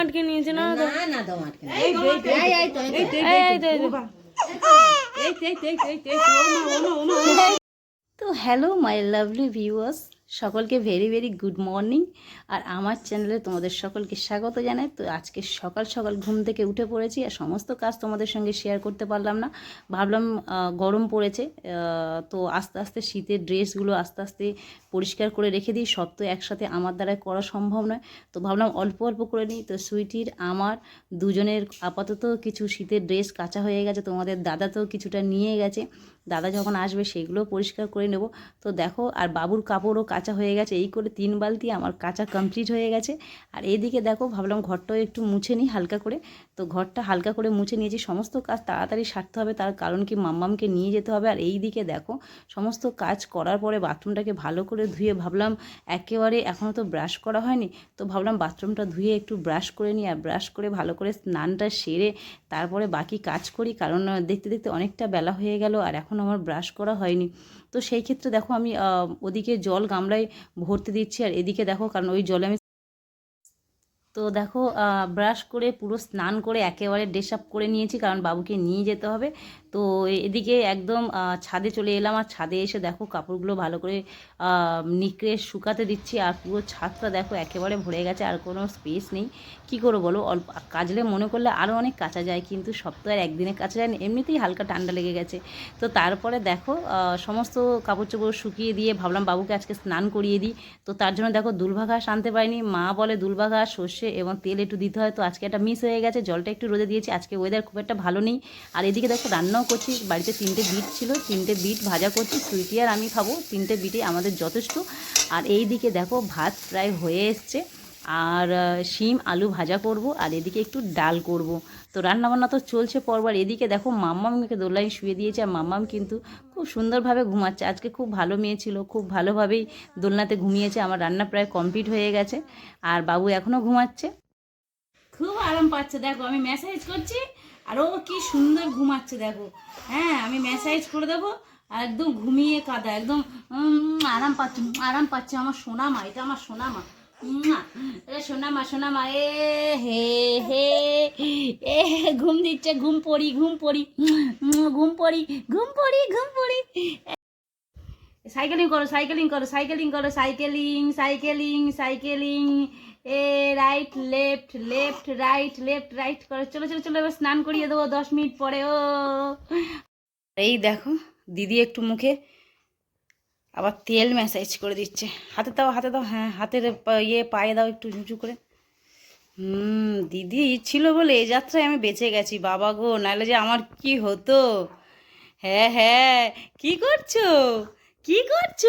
আটকে নিয়েছে না না না দম আটকে না। এই তো, এই তো, এই, এই তো, এই তো। এই, এই তো, এই তো। ও বা। এই তো, এই তো, এই তো, এই তো, এই তো, ও মা, ও মা, ও মা, ও মা। তো হ্যালো মাই লাভলি ভিউয়ার্স সকলকে ভেরি ভেরি গুড মর্নিং আর আমার চ্যানেলে তোমাদের সকলকে স্বাগত জানাই। তো আজকে সকাল সকাল ঘুম থেকে উঠে পড়েছি আর সমস্ত কাজ তোমাদের সঙ্গে শেয়ার করতে পারলাম না। ভাবলাম গরম পড়েছে তো আস্তে আস্তে শীতের ড্রেসগুলো আস্তে আস্তে পরিষ্কার করে রেখে দিই। সব তো একসাথে আমার দ্বারা করা সম্ভব নয়। তো ভাবলাম অল্প অল্প করে নিই। তো সুইটির, আমার দুজনের আপাতত কিছু শীতের ড্রেস কাঁচা হয়ে গেছে। তোমাদের দাদা তো কিছুটা নিয়ে গেছে। দাদা যখন আসবে সেগুলো পরিষ্কার করে নেব। তো দেখো, আর বাবুর কাপড়ও কাঁচা হয়ে গেছে। এই করে তিন বালতি আমার কাঁচা কমপ্লিট হয়ে গেছে। আর এইদিকে দেখো, ভাবলাম ঘরটাও একটু মুছে নিই হালকা করে। তো ঘরটা হালকা করে মুছে নিয়েছি। সমস্ত কাজ তাড়াতাড়ি সারতে হবে, তার কারণ কি মাম্মামকে নিয়ে যেতে হবে। আর এই দিকে দেখো, সমস্ত কাজ করার পরে বাথরুমটাকে ভালো করে ধুয়ে ভাবলাম একেবারে এখনও তো ব্রাশ করা হয়নি। তো ভাবলাম বাথরুমটা ধুয়ে একটু ব্রাশ করে নিই। আর ব্রাশ করে ভালো করে স্নানটা সেরে তারপরে বাকি কাজ করি। কারণ দেখতে দেখতে অনেকটা বেলা হয়ে গেল। আর এখন আমার ব্রাশ করা হয়নি। তো সেই ক্ষেত্রে দেখো আমি ওদিকে জল গামলায় ভর্তি দিচ্ছি আর এদিকে দেখো, কারণ ওই জলে আমি তো দেখো ব্রাশ করে পুরো স্নান করে একেবারে ড্রেস আপ করে নিয়েছি, কারণ বাবুকে নিয়ে যেতে হবে। তো এদিকে একদম ছাদে চলে এলাম। আর ছাদে এসে দেখো কাপড়গুলো ভালো করে নিকড়ে শুকাতে দিচ্ছি। আর পুরো ছাদটা দেখো একেবারে ভরে গেছে, আর কোনো স্পেস নেই। কি করব বলো? অল্প কাজলে মনে করলে আরও অনেক কাঁচা যায়, কিন্তু আর একদিনে কাঁচা যায় এমনিতেই হালকা ঠান্ডা লেগে গেছে। তো তারপরে দেখো সমস্ত কাপড় চোপড় শুকিয়ে দিয়ে ভাবলাম বাবুকে আজকে স্নান করিয়ে দিই। তো তার জন্য দেখো দুলভা ঘাস আনতে পারিনি। মা বলে দুলভা ঘাস, সর্ষে এবং তেল একটু দিতে হয়। তো আজকে একটা মিস হয়ে গেছে। জলটা একটু রোদে দিয়েছি। আজকে ওয়েদার খুব একটা ভালো নেই। আর এদিকে দেখো রান্নাও করছি, বাড়িতে তিনটে বিট ছিল, তিনটে বিট ভাজা করছি, সুইটি আর আমি খাব, তিনটে বিটে আমাদের যথেষ্ট। আর এই দিকে দেখো ভাত প্রায় হয়ে এসছে, আর শিম, আলু ভাজা করব, আর এদিকে একটু ডাল করব। তো রান্নাবান্না তো চলছে পরবার, এদিকে দেখো মাম্মামকে দোলাই শুয়ে দিয়েছে, আর মাম্মাম কিন্তু খুব সুন্দরভাবে ঘুমাচ্ছে। আজকে খুব ভালো মেয়ে ছিল, খুব ভালোভাবেই দোলনাতে ঘুমিয়েছে, আমার রান্না প্রায় কমপ্লিট হয়ে গেছে, আর বাবু এখনও ঘুমাচ্ছে। খুব আরাম পাচ্ছে, দেখো আমি মেসেজ করছি আর ও কি সুন্দর ঘুমাচ্ছে দেখো। হ্যাঁ আমি ম্যাসাজ করে দেবো, আর একদম ঘুমিয়ে কাদা, একদম আরাম পাচ্ছে আরাম পাচ্ছে আমার সোনা মা এটা আমার সোনা মা সোনা মা সোনা মা এ হে হে, এ ঘুম দিচ্ছে, ঘুম পড়ি ঘুম পড়ি ঘুম পড়ি ঘুম পড়ি ঘুম পড়ি। সাইকেলিং করো সাইকেলিং করো সাইকেলিং করো, সাইকেলিং সাইকেলিং সাইকেলিং, এ right, left left, right left, right করো। চলো চলো চলো, এবার স্নান করিয়ে দেবো দশ মিনিট পরে, ও। এই দেখো, দিদি একটু মুখে আবার তেল ম্যাসাজ করে দিচ্ছে। হাতে দাও হাতে দাও হ্যাঁ হাতের ইয়ে পায়ে দাও একটু ঝুঁচু করে। হুম, দিদি ছিল বলে এই যাত্রায় আমি বেঁচে গেছি, বাবা গো, নাহলে যে আমার কি হতো? হ্যাঁ হ্যাঁ কি করছ? কি করছ?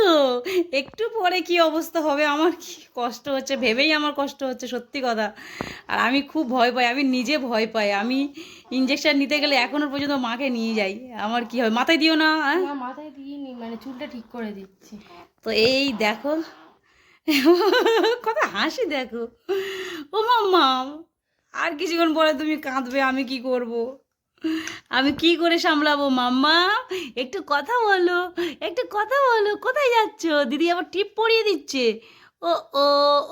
একটু পরে কি অবস্থা হবে? আমার কি কষ্ট হচ্ছে? ভেবেই আমার কষ্ট হচ্ছে সত্যি কথা। আর আমি খুব ভয় পাই আমি নিজে ভয় পাই। আমি ইঞ্জেকশন নিতে গেলে এখনও পর্যন্ত মাকে নিয়ে যাই। আমার কি হবে? মাথায় দিও না হ্যাঁ? মাথায় দিয়ে নি মানে চুলটা ঠিক করে দিচ্ছি। তো এই দেখো কত হাসি দেখো। ও মাম্মা আর কিছুক্ষণ পরে তুমি কাঁদবে আমি কি করব? আমি কি করে সামলাবো, মাম্মা? একটু কথা বলো, একটু কথা বলো, কোথায় যাচ্ছ? দিদি আবার টিপ পরিয়ে দিচ্ছে। ও ও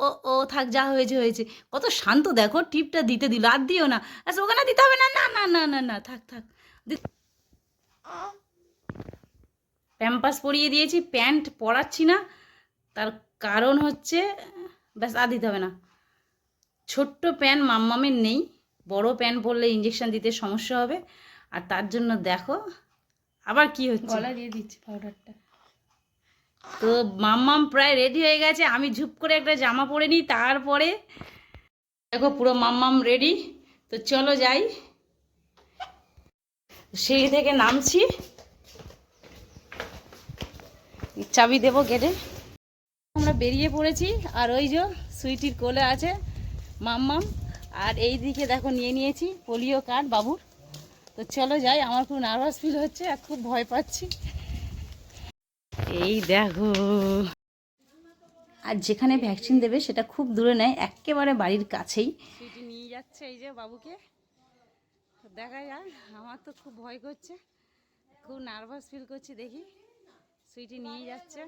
ও ও, থাক, যা হয়েছে হয়েছে। কত শান্ত, দেখো, টিপটা দিতে দিল, আর দিও না। আচ্ছা ওখানে দিতে হবে না না না না না না, থাক থাক। প্যাম্পাস পরিয়ে দিয়েছি, প্যান্ট পরাচ্ছি না। তার কারণ হচ্ছে, ব্যাস, আর দিতে হবে না। ছোট্ট প্যান মাম্মামের নেই। বড় প্যান পরলে ইঞ্জেকশন দিতে সমস্যা হবে। আর তার জন্য দেখো আবার কি হচ্ছে? গলা দিয়ে দিচ্ছি পাউডারটা তো মাম্মাম প্রায় রেডি হয়ে গেছে। আমি ঝুপ করে একটা জামা পরে নিই তারপরে দেখো পুরো মাম্মাম রেডি তো চলো যাই। সিঁড়ি থেকে নামছি। চাবি দেবো গেটে। আমরা বেরিয়ে পড়েছি আর ওই যে সুইটির কোলে আছে মাম্মাম। আর এই দিকে দেখো নিয়ে নিয়েছি, পোলিও কার্ড বাবুর। তো চলো যাই, আমার খুব নার্ভাস ফিল হচ্ছে আর খুব ভয় পাচ্ছি। এই দেখো। আর যেখানে ভ্যাকসিন দেবে সেটা খুব দূরে নয় একেবারে বাড়ির কাছেই। নিয়ে যাচ্ছে এই যে বাবুকে। দেখা যাক, আমার তো খুব ভয় করছে। খুব নার্ভাস ফিল করছি, দেখি। সুইটি নিয়ে যাচ্ছে।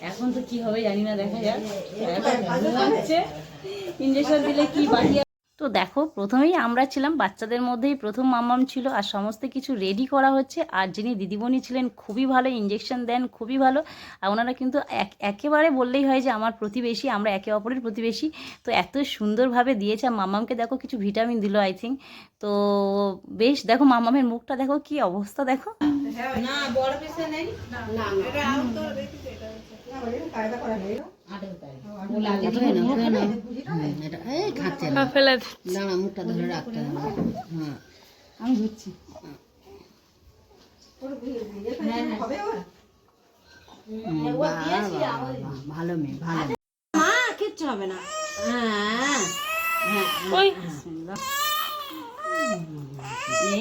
এখন তো কি হবে জানি না, দেখা যাক। ইঞ্জেকশন দিলে কি তো দেখো, প্রথমেই আমরা ছিলাম, বাচ্চাদের মধ্যেই প্রথম মামাম ছিল, আর সমস্ত কিছু রেডি করা হচ্ছে। আর যিনি দিদিমণি ছিলেন, খুবই ভালো ইঞ্জেকশন দেন, খুবই ভালো। আর ওনারা কিন্তু এক- একেবারে বললেই হয় যে, আমার প্রতিবেশী, আমরা একে অপরের প্রতিবেশী। তো এত সুন্দরভাবে দিয়েছে, আর মামামকে দেখো, কিছু ভিটামিন দিল আই থিঙ্ক তো বেশ দেখো মামামের মুখটা দেখো কি অবস্থা দেখো। মুখটা ধরে রাখতে হবে। হ্যাঁ। আমি ধরছি বাহ, ভালো মেয়ে ভালো। মা কিচ্ছু হবে না। হ্যাঁ। ওই।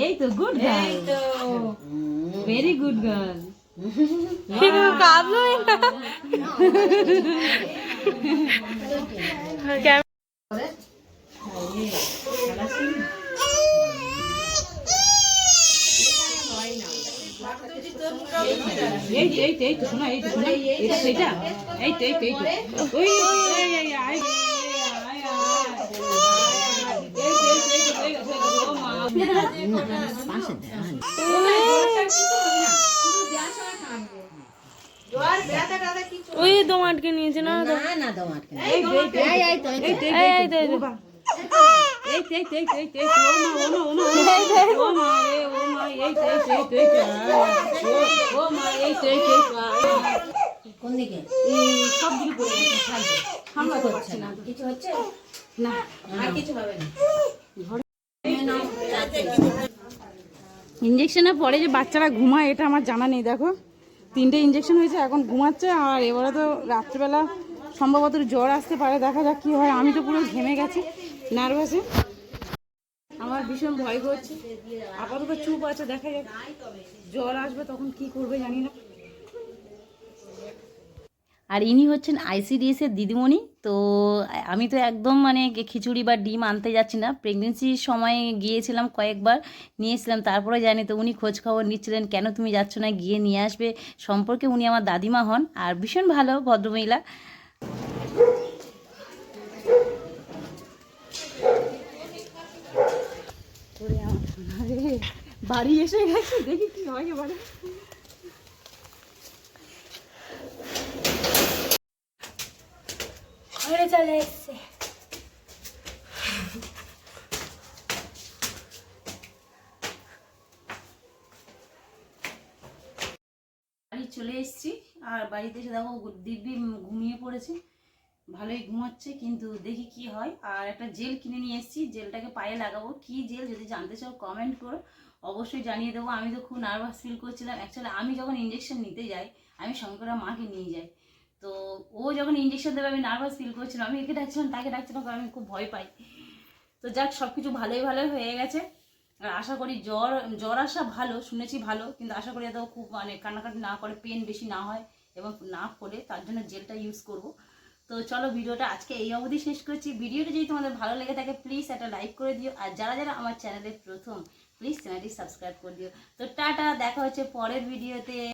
এই তো good girl very good girl এই তো, এই তো, এই তো, শোনা, এই তো, শোনা, তো, সেটা, এই তো, এই তো, এই তো। ওই, আয়, এই, আয়, আয়। ওই দম আটকে নিয়েছে না না না দাও আটকে এই, এই তো, এই তো। এই এই। এই এই এই এই। কোন দিকে সব দিকে পড়ে গেছে, সাইডে। সামলাতে না। কিছু হচ্ছে না, আর কিছু হবে না। ইঞ্জেকশনের পরে যে বাচ্চারা ঘুমায়, এটা আমার জানা নেই, দেখো। তিনটে ইঞ্জেকশন হয়েছে, এখন ঘুমাচ্ছে, আর এবারে তো রাত্রিবেলা সম্ভবত জ্বর আসতে পারে, দেখা যাক কি হয়। আমি তো পুরো ঘেমে গেছি নার্ভাসে আমার ভীষণ ভয় করছে। আপাতত চুপ আছে, দেখা যাক জ্বর আসবে তখন কি করবে জানি না। আর ইনি হচ্ছেন আইসিডিএসের দিদিমণি। তো আমি তো একদম মানে খিচুড়ি বা ডিম আনতে যাচ্ছি না। প্রেগনেন্সির সময় গিয়েছিলাম কয়েকবার, নিয়েছিলাম তারপরে জানি তো উনি খোঁজ খবর নিচ্ছিলেন, কেন তুমি যাচ্ছ না? গিয়ে নিয়ে আসবে। সম্পর্কে উনি আমার দাদিমা হন, আর ভীষণ ভালো ভদ্রমহিলা। বাড়ি এসে গেছে? দেখি কি হয় এবারে। চলে চলে এসেছি, আর বাড়িতে এসে দেখো দিব্যি ঘুমিয়ে পড়েছে। ভালোই ঘুমাচ্ছে, কিন্তু দেখি কি হয়। আর একটা জেল কিনে নিয়ে এসেছি, জেলটাকে পায়ে লাগাবো। কি জেল? যদি জানতে চাও কমেন্ট করো। অবশ্যই জানিয়ে দেবো। আমি তো খুব নার্ভাস ফিল করছিলাম। অ্যাকচুয়ালি আমি যখন ইঞ্জেকশন নিতে যাই, আমি সঙ্গে মাকে নিয়ে যাই। তো ও যখন ইঞ্জেকশন দেবে, আমি নার্ভাস ফিল করছিলাম। আমি একে ডাকছিলাম, তাকে ডাকছিলাম আমি খুব ভয় পাই। তো যাক সব কিছু ভালোই ভালোই হয়ে গেছে। আর আশা করি জ্বর জ্বর আসা ভালো, শুনেছি ভালো, কিন্তু আশা করি এত খুব মানে কান্নাকাটি না করে পেন বেশি না হয় এবং না করে, তার জন্য জেলটা ইউজ করব। তো চলো, ভিডিওটা আজকে এই অবধি শেষ করছি। ভিডিওটা যদি তোমাদের ভালো লেগে থাকে প্লিজ একটা লাইক করে দিও। আর যারা যারা আমার চ্যানেলে প্রথম প্লিজ চ্যানেলটি সাবস্ক্রাইব করে দিও। তো টাটা, দেখা হচ্ছে পরের ভিডিওতে